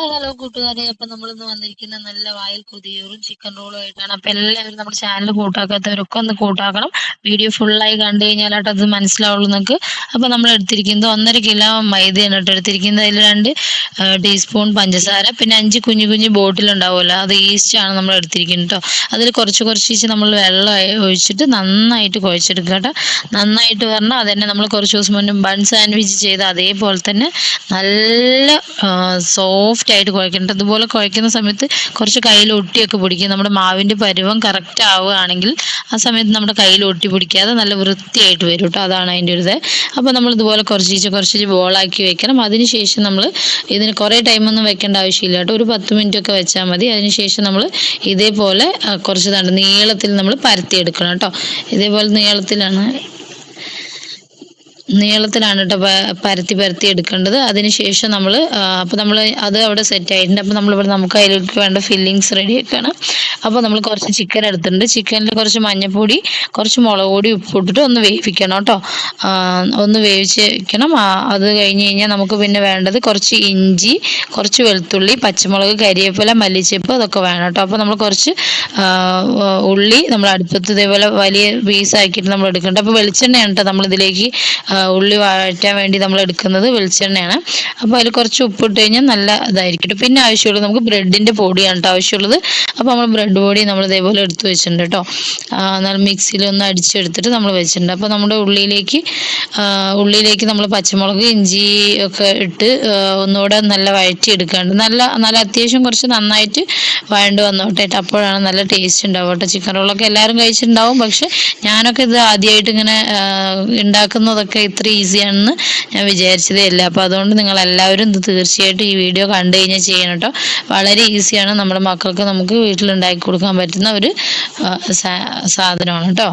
Hello കൂട്ടുകാരെ അപ്പൊ നമ്മളിന്ന് വന്നിരിക്കുന്ന നല്ല വായിൽ കൊതിയൂറും ചിക്കൻ റോളും ആയിട്ടാണ്. അപ്പൊ എല്ലാവരും നമ്മുടെ ചാനൽ കൂട്ടാക്കാത്തവരൊക്കെ ഒന്ന് കൂട്ടാക്കണം. വീഡിയോ ഫുള്ളായി കണ്ടു കഴിഞ്ഞാലായിട്ട് അത് മനസ്സിലാവുള്ളൂ നിങ്ങൾക്ക് അപ്പൊ നമ്മൾ എടുത്തിരിക്കുന്നത് ഒന്നര കിലോ മൈദയാണ് കേട്ടോ എടുത്തിരിക്കുന്നത്. അതിൽ രണ്ട് ടീസ്പൂൺ പഞ്ചസാര പിന്നെ അഞ്ച് കുഞ്ഞു കുഞ്ഞു ബോട്ടിൽ ഉണ്ടാവുമല്ലോ. അത് ഈസ്റ്റ് ആണ് നമ്മൾ എടുത്തിരിക്കുന്നത് കേട്ടോ. അതിൽ കുറച്ച് കുറച്ച് നമ്മൾ വെള്ളം ഒഴിച്ചിട്ട് നന്നായിട്ട് കുഴച്ചെടുക്കുക കേട്ടോ. നന്നായിട്ട് പറഞ്ഞാൽ അതന്നെ നമ്മൾ കുറച്ച് ദിവസം മുന്നേ ബൺ സാൻഡ്വിച്ച് ചെയ്ത അതേപോലെ തന്നെ നല്ല സോഫ്റ്റ് ആയിട്ട് കുഴക്കേണ്ടത്. അതുപോലെ കുഴക്കുന്ന സമയത്ത് കുറച്ച് കയ്യിൽ ഒട്ടിയൊക്കെ പിടിക്കും. നമ്മുടെ മാവിന്റെ പരുവം കറക്റ്റ് ആവുകയാണെങ്കിൽ ആ സമയത്ത് നമ്മുടെ കയ്യിൽ ഒട്ടി പിടിക്കാതെ നല്ല വൃത്തിയായിട്ട് വരും കേട്ടോ. അതാണ് അതിന്റെ ഒരു ഇത്. അപ്പോൾ നമ്മൾ ഇതുപോലെ കുറച്ച് കുറച്ച് ബോളാക്കി വെക്കണം. അതിനുശേഷം നമ്മൾ ഇതിന് കുറേ ടൈമൊന്നും വെക്കേണ്ട ആവശ്യമില്ല കേട്ടോ. ഒരു പത്ത് മിനിറ്റ് ഒക്കെ വെച്ചാൽ മതി. അതിനുശേഷം നമ്മൾ ഇതേപോലെ കുറച്ച് നീളത്തിൽ നമ്മൾ പരത്തിയെടുക്കണം കേട്ടോ. ഇതേപോലെ നീളത്തിലാണ് നീളത്തിലാണ് കേട്ടോ പരത്തി പരത്തി എടുക്കേണ്ടത്. അതിനുശേഷം നമ്മൾ അപ്പോൾ നമ്മൾ അത് അവിടെ സെറ്റ് ആയിട്ടുണ്ട്. അപ്പോൾ നമ്മളിവിടെ നമുക്ക് അതിലേക്ക് വേണ്ട ഫില്ലിങ്സ് റെഡി ആക്കണം അപ്പോൾ നമ്മൾ കുറച്ച് ചിക്കൻ എടുത്തിട്ടുണ്ട്. ചിക്കനിൽ കുറച്ച് മഞ്ഞൾപ്പൊടി കുറച്ച് മുളക് പൊടി ഉപ്പിട്ടിട്ട് ഒന്ന് വേവിക്കണം കേട്ടോ ഒന്ന് വേവിച്ച് വെക്കണം. അത് കഴിഞ്ഞ് കഴിഞ്ഞാൽ നമുക്ക് പിന്നെ വേണ്ടത് കുറച്ച് ഇഞ്ചി കുറച്ച് വെളുത്തുള്ളി പച്ചമുളക് കരിയേപ്പില മല്ലിച്ചപ്പ് അതൊക്കെ വേണം കേട്ടോ അപ്പോൾ നമ്മൾ കുറച്ച് ഉള്ളി നമ്മൾ അടുപ്പത്ത് ഇതേപോലെ വലിയ പീസാക്കിയിട്ട് നമ്മൾ എടുക്കേണ്ടത് അപ്പോൾ വെളിച്ചെണ്ണയാണ് കേട്ടോ നമ്മളിതിലേക്ക് ഉള്ളി വഴറ്റാൻ വേണ്ടി നമ്മൾ എടുക്കുന്നത് വെളിച്ചെണ്ണയാണ്. അപ്പോൾ അതിൽ കുറച്ച് ഉപ്പിട്ട് കഴിഞ്ഞാൽ നല്ല ഇതായിരിക്കും പിന്നെ ആവശ്യമുള്ളത് നമുക്ക് ബ്രെഡിന്റെ പൊടിയാണ് കേട്ടോ ആവശ്യമുള്ളത്. അപ്പോൾ നമ്മൾ ബ്രെഡ് പൊടി നമ്മൾ ഇതേപോലെ എടുത്ത് വെച്ചിട്ടുണ്ട് കേട്ടോ എന്നാൽ മിക്സിയിൽ ഒന്ന് അടിച്ചെടുത്തിട്ട് നമ്മൾ വെച്ചിട്ടുണ്ട്. അപ്പോൾ നമ്മുടെ ഉള്ളിയിലേക്ക് ഉള്ളിയിലേക്ക് നമ്മൾ പച്ചമുളക് ഇഞ്ചി ഒക്കെ ഇട്ട് ഒന്നുകൂടെ നല്ല വഴറ്റി എടുക്കാണ്ട് നല്ല നല്ല അത്യാവശ്യം കുറച്ച് നന്നായിട്ട് വഴണ്ട് വന്നോട്ടെ അപ്പോഴാണ് നല്ല ടേസ്റ്റ് ഉണ്ടാവും കേട്ടോ ചിക്കൻ റോളൊക്കെ എല്ലാവരും കഴിച്ചിട്ടുണ്ടാവും. പക്ഷെ ഞാനൊക്കെ ഇത് ആദ്യമായിട്ട് ഇങ്ങനെ ഉണ്ടാക്കുന്നതൊക്കെ ഇത്ര ഈസിയാണെന്ന് ഞാൻ വിചാരിച്ചതേ ഇല്ല. അപ്പോൾ അതുകൊണ്ട് നിങ്ങൾ എല്ലാവരും ഇത് തീർച്ചയായിട്ടും ഈ വീഡിയോ കണ്ടു കഴിഞ്ഞാൽ ചെയ്യണം കേട്ടോ വളരെ ഈസിയാണ് നമ്മുടെ മക്കൾക്ക് നമുക്ക് വീട്ടിലുണ്ടാക്കി കൊടുക്കാൻ പറ്റുന്ന ഒരു സാധനമാണ് കേട്ടോ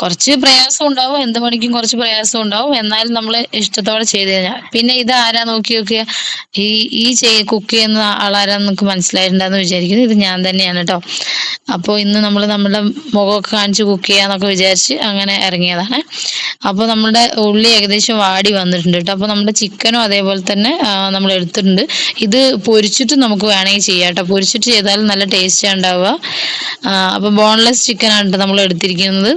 കുറച്ച് പ്രയാസം ഉണ്ടാവും. എന്ത് പണിക്കും കുറച്ച് പ്രയാസം ഉണ്ടാവും. എന്നാലും നമ്മൾ ഇഷ്ടത്തോടെ ചെയ്ത് കഴിഞ്ഞാൽ പിന്നെ ഇത് ആരാ നോക്കി നോക്കിയ? ഈ ഈ ചെയ് കുക്ക് ചെയ്യുന്ന ആളാരാന്ന് നമുക്ക് മനസ്സിലായിട്ടുണ്ടെന്ന് വിചാരിക്കുന്നു. ഇത് ഞാൻ തന്നെയാണ് കേട്ടോ അപ്പോൾ ഇന്ന് നമ്മൾ നമ്മുടെ മുഖമൊക്കെ കാണിച്ച് കുക്ക് ചെയ്യാന്നൊക്കെ വിചാരിച്ച് അങ്ങനെ ഇറങ്ങിയതാണ്. അപ്പോൾ നമ്മുടെ ഉള്ളി ഏകദേശം വാടി വന്നിട്ടുണ്ട് കേട്ടോ അപ്പോൾ നമ്മുടെ ചിക്കനും അതേപോലെ തന്നെ നമ്മൾ എടുത്തിട്ടുണ്ട്. ഇത് പൊരിച്ചിട്ട് നമുക്ക് വേണമെങ്കിൽ ചെയ്യാം കേട്ടോ പൊരിച്ചിട്ട് ചെയ്താലും നല്ല ടേസ്റ്റ് ഉണ്ടാവുക. അപ്പോൾ ബോൺലെസ് ചിക്കനാണ് കേട്ടോ നമ്മൾ എടുത്തിരിക്കുന്നത്.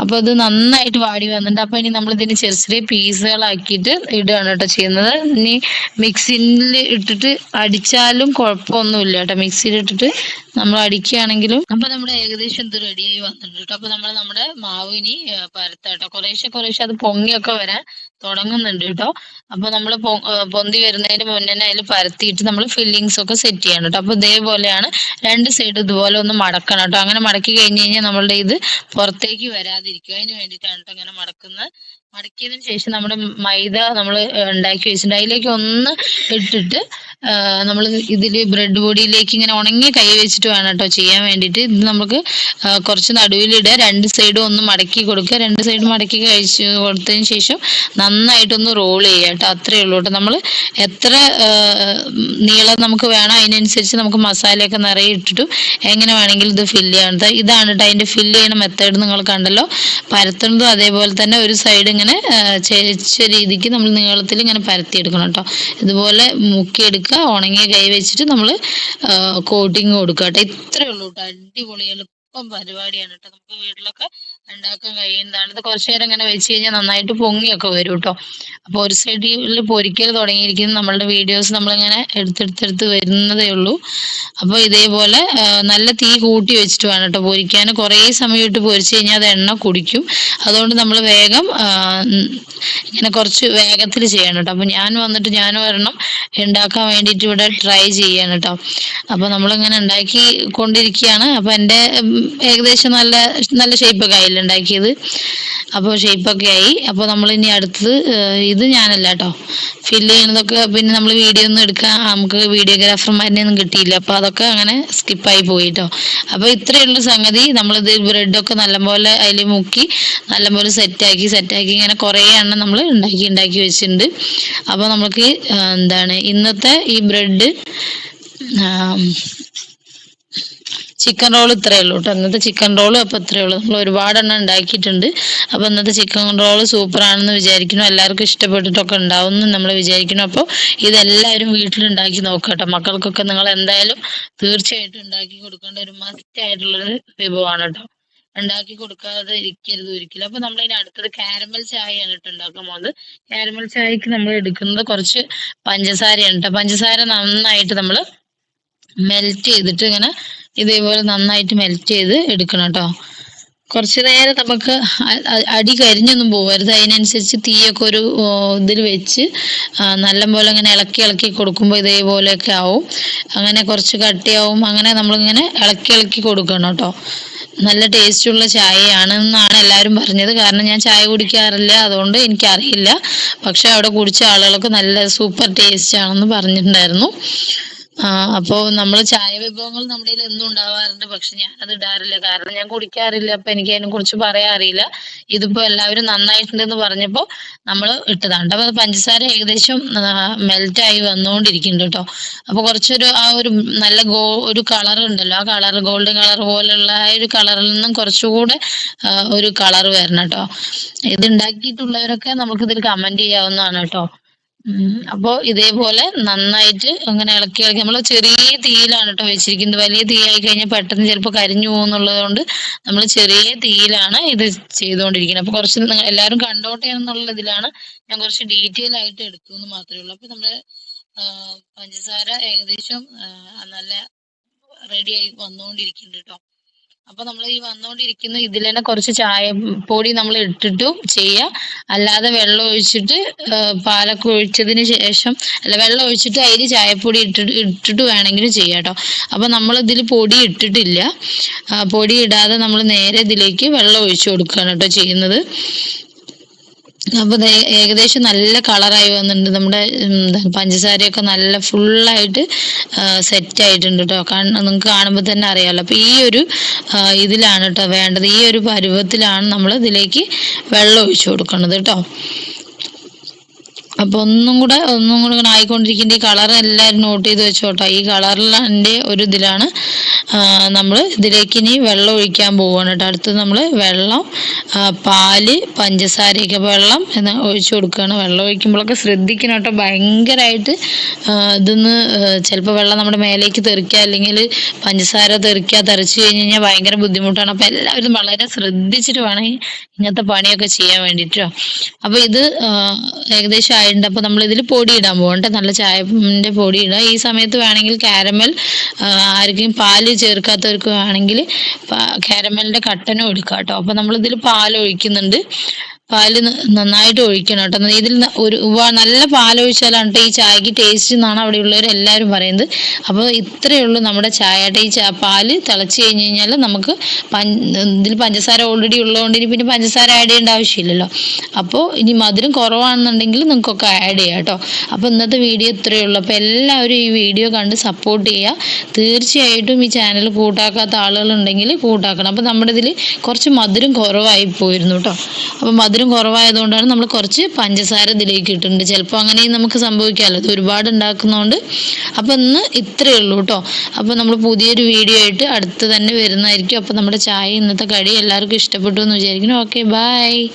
അപ്പോൾ അത് നന്നായിട്ട് വാടി വന്നിട്ടുണ്ട്. അപ്പൊ ഇനി നമ്മൾ ഇതിന് ചെറിയ ചെറിയ പീസുകളാക്കിയിട്ട് ഇടുകയാണ് കേട്ടോ ചെയ്യുന്നത്. ഇനി മിക്സിയിൽ ഇട്ടിട്ട് അടിച്ചാലും കുഴപ്പമൊന്നുമില്ല കേട്ടോ. മിക്സിയിൽ ഇട്ടിട്ട് നമ്മൾ അടിക്കുകയാണെങ്കിലും അപ്പൊ നമ്മൾ ഏകദേശം ഇത് റെഡിയായി വന്നിട്ടുണ്ട് കേട്ടോ. അപ്പൊ നമ്മൾ നമ്മുടെ മാവ് ഇനി പരത്താട്ടോ കുറേശ്ശെ കുറേശ്ശെ അത് പൊങ്ങിയൊക്കെ വരാൻ തുടങ്ങുന്നുണ്ട് കേട്ടോ. അപ്പൊ നമ്മൾ പൊന്തി വരുന്നതിന് മുന്നേ അതിൽ പരത്തിയിട്ട് നമ്മൾ ഫില്ലിങ്സ് ഒക്കെ സെറ്റ് ചെയ്യണം കേട്ടോ. അപ്പൊ ഇതേപോലെയാണ് രണ്ട് സൈഡ് ഇതുപോലെ ഒന്ന് മടക്കണം കേട്ടോ. അങ്ങനെ മടക്കി കഴിഞ്ഞ് കഴിഞ്ഞാൽ നമ്മളുടെ ഇത് പുറത്തേക്ക് വരാതിരിക്കും. അതിന് വേണ്ടിയിട്ടാണ് കേട്ടോ അങ്ങനെ മടക്കുന്നത്. മടക്കിയതിന് ശേഷം നമ്മുടെ മൈദ നമ്മൾ ഉണ്ടാക്കി വെച്ചിട്ടുണ്ട്. അതിലേക്ക് ഒന്ന് ഇട്ടിട്ട് നമ്മൾ ഇതിൽ ബ്രെഡ് പൊടിയിലേക്ക് ഇങ്ങനെ ഉണങ്ങി കൈ വെച്ചിട്ട് വേണം കേട്ടോ ചെയ്യാൻ വേണ്ടിയിട്ട്. ഇത് നമുക്ക് കുറച്ച് നടുവിലിടുക രണ്ട് സൈഡും ഒന്ന് മടക്കി കൊടുക്കുക. രണ്ട് സൈഡ് മടക്കി കഴിച്ച് കൊടുത്തതിന് ശേഷം നന്നായിട്ടൊന്ന് റോൾ ചെയ്യുക കേട്ടോ. അത്രയേ ഉള്ളൂ കേട്ടോ. നമ്മൾ എത്ര നീളം നമുക്ക് വേണം അതിനനുസരിച്ച് നമുക്ക് മസാലയൊക്കെ നിറയെ ഇട്ടിട്ടും എങ്ങനെ വേണമെങ്കിലും ഇത് ഫില്ല് ചെയ്യണം ഇതാണ് കേട്ടോ അതിന്റെ ഫില്ല് ചെയ്യണ മെത്തേഡ് നിങ്ങൾ കണ്ടല്ലോ. പരത്തുന്നതും അതേപോലെ തന്നെ ഒരു സൈഡ് ഇങ്ങനെ ചെരിച്ച രീതിക്ക് നമ്മൾ നീളത്തിൽ ഇങ്ങനെ പരത്തി എടുക്കണം കേട്ടോ. ഇതുപോലെ മുക്കിയെടുക്കുക. ഉണങ്ങിയ കൈ വെച്ചിട്ട് നമ്മൾ കോട്ടിങ് കൊടുക്കുക കേട്ടോ ഇത്രയേ ഉള്ളൂ കേട്ടോ. അടിപൊളി എളുപ്പം പരിപാടിയാണ് കേട്ടോ. നമുക്ക് വീട്ടിലൊക്കെ ഉണ്ടാക്കാൻ കഴിയുന്നതാണ് ഇത് കുറച്ചു നേരം ഇങ്ങനെ വെച്ച് കഴിഞ്ഞാൽ നന്നായിട്ട് പൊങ്ങിയൊക്കെ വരും കേട്ടോ. അപ്പോൾ ഒരു സൈഡിൽ പൊരിക്കൽ തുടങ്ങിയിരിക്കുന്നു. നമ്മളുടെ വീഡിയോസ് നമ്മളിങ്ങനെ എടുത്തെടുത്തെടുത്ത് വരുന്നതേ ഉള്ളൂ. അപ്പോൾ ഇതേപോലെ നല്ല തീ കൂട്ടി വെച്ചിട്ട് വേണം കേട്ടോ പൊരിക്കാൻ. കുറേ സമയം ഇട്ട് പൊരിച്ചു കഴിഞ്ഞാൽ അത് എണ്ണ കുടിക്കും. അതുകൊണ്ട് നമ്മൾ വേഗം ഇങ്ങനെ കുറച്ച് വേഗത്തിൽ ചെയ്യണം കേട്ടോ. അപ്പോൾ ഞാൻ വന്നിട്ട് ഞാൻ വരണം ഉണ്ടാക്കാൻ വേണ്ടിയിട്ട് ഇവിടെ ട്രൈ ചെയ്യാണ് കേട്ടോ. അപ്പോൾ നമ്മളിങ്ങനെ ഉണ്ടാക്കി കൊണ്ടിരിക്കുകയാണ്. അപ്പോൾ എന്റെ ഏകദേശം നല്ല നല്ല ഷേപ്പൊക്കെ ആയില്ല? ഉണ്ടാക്കിയത് അപ്പോൾ ഷേപ്പൊക്കെ ആയി. അപ്പോൾ നമ്മൾ ഇനി അടുത്തത് ഇത് ഞാനല്ല കേട്ടോ ഫില്ല് ചെയ്യുന്നതൊക്കെ പിന്നെ നമ്മൾ വീഡിയോ ഒന്നും എടുക്കാൻ നമുക്ക് വീഡിയോഗ്രാഫർമാരിനെ ഒന്നും കിട്ടിയില്ല. അപ്പോൾ അതൊക്കെ അങ്ങനെ സ്കിപ്പായി പോയി കേട്ടോ അപ്പോൾ ഇത്രയുള്ള സംഗതി നമ്മളിത് ബ്രെഡൊക്കെ നല്ലപോലെ അതിൽ മുക്കി നല്ലപോലെ സെറ്റാക്കി സെറ്റാക്കി ഇങ്ങനെ കുറേ എണ്ണം നമ്മൾ ഉണ്ടാക്കി ഉണ്ടാക്കി വെച്ചിട്ടുണ്ട്. അപ്പോൾ നമുക്ക് എന്താണ് ഇന്നത്തെ ഈ ബ്രെഡ് ചിക്കൻ റോൾ ഇത്രയേ ഉള്ളൂ കേട്ടോ. ഇന്നത്തെ ചിക്കൻ റോൾ അപ്പോൾ ഇത്രയേ ഉള്ളൂ. നമ്മൾ ഒരുപാടെണ്ണം ഉണ്ടാക്കിയിട്ടുണ്ട്. അപ്പോൾ ഇന്നത്തെ ചിക്കൻ റോൾ സൂപ്പറാണെന്ന് വിചാരിക്കുന്നു. എല്ലാവർക്കും ഇഷ്ടപ്പെട്ടിട്ടൊക്കെ ഉണ്ടാവും എന്ന് നമ്മൾ വിചാരിക്കുന്നു. അപ്പോൾ ഇതെല്ലാവരും വീട്ടിലുണ്ടാക്കി നോക്കുക കേട്ടോ. മക്കൾക്കൊക്കെ നിങ്ങൾ എന്തായാലും തീർച്ചയായിട്ടും ഉണ്ടാക്കി കൊടുക്കേണ്ട ഒരു മസ്റ്റ് ആയിട്ടുള്ളൊരു വിഭവമാണ് കേട്ടോ. ഉണ്ടാക്കി കൊടുക്കാതെ ഇരിക്കരുത് ഒരിക്കലും. അപ്പൊ നമ്മൾ ഇനി അടുത്തത് കാരമൽ ചായയാണ് കേട്ടോ ഉണ്ടാക്കാൻ പോകുന്നത്. കാരമൽ ചായക്ക് നമ്മൾ എടുക്കുന്നത് കുറച്ച് പഞ്ചസാരയാണ് കേട്ടോ. പഞ്ചസാര നന്നായിട്ട് നമ്മൾ മെൽറ്റ് ചെയ്തിട്ട് ഇങ്ങനെ ഇതേപോലെ നന്നായിട്ട് മെൽറ്റ് ചെയ്ത് എടുക്കണം കേട്ടോ കുറച്ച് നേരം നമുക്ക് അടി കരിഞ്ഞൊന്നും പോകരുത് അതിനനുസരിച്ച് തീയൊക്കെ ഒരു ഇതിൽ വെച്ച് നല്ലപോലെ ഇങ്ങനെ ഇളക്കി ഇളക്കി കൊടുക്കുമ്പോൾ ഇതേപോലെയൊക്കെ ആവും. അങ്ങനെ കുറച്ച് കട്ടിയാവും. അങ്ങനെ നമ്മളിങ്ങനെ ഇളക്കി ഇളക്കി കൊടുക്കണം കേട്ടോ നല്ല ടേസ്റ്റുള്ള ചായയാണ് എന്നാണ് എല്ലാവരും പറഞ്ഞത്. കാരണം ഞാൻ ചായ കുടിക്കാറില്ല അതുകൊണ്ട് എനിക്കറിയില്ല. പക്ഷെ അവിടെ കുടിച്ച ആളുകൾക്ക് നല്ല സൂപ്പർ ടേസ്റ്റ് ആണെന്ന് പറഞ്ഞിട്ടുണ്ടായിരുന്നു. ആ അപ്പോൾ നമ്മൾ ചായ വിഭവങ്ങൾ നമ്മുടെ കയ്യിൽ എന്നും ഉണ്ടാവാറുണ്ട്. പക്ഷെ ഞാൻ അത് ഇടാറില്ല. കാരണം ഞാൻ കുടിക്കാറില്ല. അപ്പൊ എനിക്ക് അതിനെ കുറിച്ച് പറയാൻ അറിയില്ല. ഇതിപ്പോ എല്ലാവരും നന്നായിട്ടുണ്ടെന്ന് പറഞ്ഞപ്പോ നമ്മൾ ഇട്ടതാണ്. അപ്പൊ പഞ്ചസാര ഏകദേശം മെൽറ്റ് ആയി വന്നുകൊണ്ടിരിക്കുന്നുണ്ട് കേട്ടോ. അപ്പൊ കുറച്ചൊരു ആ ഒരു നല്ല ഗോ ഒരു കളർ ഉണ്ടല്ലോ. ആ കളർ ഗോൾഡൻ കളർ പോലുള്ള ആ ഒരു കളറിൽ നിന്നും കുറച്ചുകൂടെ ഒരു കളർ വരണം കേട്ടോ. ഇത് ഉണ്ടാക്കിയിട്ടുള്ളവരൊക്കെ നമുക്ക് ഇതിൽ കമന്റ് ചെയ്യാവുന്നതാണ് കേട്ടോ. ഉം. അപ്പോ ഇതേപോലെ നന്നായിട്ട് അങ്ങനെ ഇളക്കി ഇളക്കി. നമ്മൾ ചെറിയ തീയിലാണ് കേട്ടോ വെച്ചിരിക്കുന്നത്. വലിയ തീ ആയി കഴിഞ്ഞാൽ പെട്ടെന്ന് ചിലപ്പോൾ കരിഞ്ഞു പോകുന്നുള്ളത് കൊണ്ട് നമ്മൾ ചെറിയ തീയിലാണ് ഇത് ചെയ്തുകൊണ്ടിരിക്കുന്നത്. അപ്പൊ കുറച്ച് നിങ്ങൾ എല്ലാവരും കണ്ടോട്ടെ എന്നുള്ള ഇതിലാണ് ഞാൻ കുറച്ച് ഡീറ്റെയിൽ ആയിട്ട് എടുത്തു എന്ന് മാത്രമേ ഉള്ളൂ. അപ്പൊ നമ്മുടെ പഞ്ചസാര ഏകദേശം നല്ല റെഡി ആയി വന്നുകൊണ്ടിരിക്കുന്നുണ്ട് കേട്ടോ. അപ്പൊ നമ്മൾ ഈ വന്നുകൊണ്ടിരിക്കുന്ന ഇതിൽ തന്നെ കുറച്ച് ചായപ്പൊടി പൊടി നമ്മൾ ഇട്ടിട്ടും ചെയ്യാം. അല്ലാതെ വെള്ളം ഒഴിച്ചിട്ട് പാലൊക്കെ ഒഴിച്ചതിന് ശേഷം അല്ല വെള്ളം ഒഴിച്ചിട്ട് അതിൽ ചായപ്പൊടി ഇട്ടിട്ട് ഇട്ടിട്ട് വേണമെങ്കിലും ചെയ്യാം കേട്ടോ. അപ്പൊ നമ്മൾ ഇതിൽ പൊടി ഇട്ടിട്ടില്ല. പൊടി ഇടാതെ നമ്മൾ നേരെ ഇതിലേക്ക് വെള്ളം ഒഴിച്ചു കൊടുക്കുകയാണ് കേട്ടോ ചെയ്യുന്നത്. അപ്പൊ ഏകദേശം നല്ല കളറായി വന്നിട്ടുണ്ട്. നമ്മുടെ പഞ്ചസാരയൊക്കെ നല്ല ഫുള്ളായിട്ട് സെറ്റ് ആയിട്ടുണ്ട് കേട്ടോ നിങ്ങൾക്ക് കാണുമ്പോൾ തന്നെ അറിയാമല്ലോ അപ്പൊ ഈ ഒരു ഇതിലാണ് കേട്ടോ വേണ്ടത്. ഈ ഒരു പരുവത്തിലാണ് നമ്മൾ ഇതിലേക്ക് വെള്ളം ഒഴിച്ചു കൊടുക്കുന്നത് കേട്ടോ അപ്പൊ ഒന്നും കൂടെ ഒന്നും കൂടെ ഇങ്ങനെ ആയിക്കൊണ്ടിരിക്കുന്ന ഈ കളർ എല്ലാവരും നോട്ട് ചെയ്ത് വെച്ചോട്ടോ. ഈ കളറിലെ ഒരു ഇതിലാണ് നമ്മൾ ഇതിലേക്ക് ഇനി വെള്ളം ഒഴിക്കാൻ പോവുകയാണ് കേട്ടോ അടുത്ത് നമ്മൾ വെള്ളം പാൽ പഞ്ചസാരയൊക്കെ വെള്ളം എന്ന് ഒഴിച്ചു കൊടുക്കുകയാണ് വെള്ളം ഒഴിക്കുമ്പോഴൊക്കെ ശ്രദ്ധിക്കണം കേട്ടോ ഭയങ്കരമായിട്ട് ഇതൊന്ന് ചിലപ്പോൾ വെള്ളം നമ്മുടെ മേലേക്ക് തെറിക്കുക അല്ലെങ്കിൽ പഞ്ചസാര തെറിക്കുക തെറിച്ച് കഴിഞ്ഞ് കഴിഞ്ഞാൽ ഭയങ്കര ബുദ്ധിമുട്ടാണ്. അപ്പം എല്ലാവരും വളരെ ശ്രദ്ധിച്ചിട്ട് വേണം ഇങ്ങനത്തെ പണിയൊക്കെ ചെയ്യാൻ വേണ്ടിയിട്ടോ അപ്പോൾ ഇത് ഏകദേശം ആയിട്ടുണ്ട് അപ്പൊ നമ്മൾ ഇതിൽ പൊടി ഇടാൻ പോകണ്ട നല്ല ചായന്റെ പൊടി ഈ സമയത്ത് വേണമെങ്കിൽ കാരമൽ ആർക്കും പാൽ ചേർക്കാത്തവർക്ക് വേണമെങ്കിൽ കാരമലിന്റെ കട്ടനും എടുക്കാം കേട്ടോ. അപ്പോൾ നമ്മൾ ഇതിൽ പാൽ ഒഴിക്കുന്നുണ്ട് പാൽ നന്നായിട്ട് ഒഴിക്കണം കേട്ടോ. ഇതിൽ ഒരു നല്ല പാലൊഴിച്ചാലാണ് ഈ ചായക്ക് ടേസ്റ്റ് എന്നാണ് അവിടെ ഉള്ളവർ എല്ലാവരും പറയുന്നത്. അപ്പോൾ ഇത്രയേ ഉള്ളൂ നമ്മുടെ ചായ. ഈ ചാ- പാൽ തിളച്ച് കഴിഞ്ഞ് കഴിഞ്ഞാൽ നമുക്ക് ഇതിൽ പഞ്ചസാര ഓൾറെഡി ഉള്ളതുകൊണ്ട് ഇനി പിന്നെ പഞ്ചസാര ആഡ് ചെയ്യേണ്ട ആവശ്യമില്ലല്ലോ. അപ്പോൾ ഇനി മധുരം കുറവാണെന്നുണ്ടെങ്കിൽ നിങ്ങൾക്കൊക്കെ ആഡ് ചെയ്യാം കേട്ടോ അപ്പോൾ ഇന്നത്തെ വീഡിയോ ഇത്രയേ ഉള്ളൂ. അപ്പോൾ എല്ലാവരും ഈ വീഡിയോ കണ്ട് സപ്പോർട്ട് ചെയ്യുക തീർച്ചയായിട്ടും ഈ ചാനൽ കൂട്ടാക്കാത്ത ആളുകളുണ്ടെങ്കിൽ കൂട്ടാക്കണം. അപ്പോൾ നമ്മുടെ ഇതിൽ കുറച്ച് മധുരം കുറവായി പോയിരുന്നു കേട്ടോ അപ്പോൾ മധുരം കുറവായതുകൊണ്ടാണ് നമ്മൾ കുറച്ച് പഞ്ചസാര ഇതിലേക്ക് ഇട്ടിട്ടുണ്ട്. ചിലപ്പോൾ അങ്ങനെയും നമുക്ക് സംഭവിക്കാമല്ലോ. ഇത് ഒരുപാട് ഉണ്ടാക്കുന്നതുകൊണ്ട് അപ്പോൾ ഇന്ന് ഇത്രയേ ഉള്ളൂ കേട്ടോ. അപ്പോൾ നമ്മൾ പുതിയൊരു വീഡിയോ ആയിട്ട് അടുത്ത് തന്നെ വരുന്നതായിരിക്കും. അപ്പോൾ നമ്മുടെ ചായ ഇന്നത്തെ കടി എല്ലാവർക്കും ഇഷ്ടപ്പെട്ടു എന്ന് വിചാരിക്കുന്നു. Okay bye.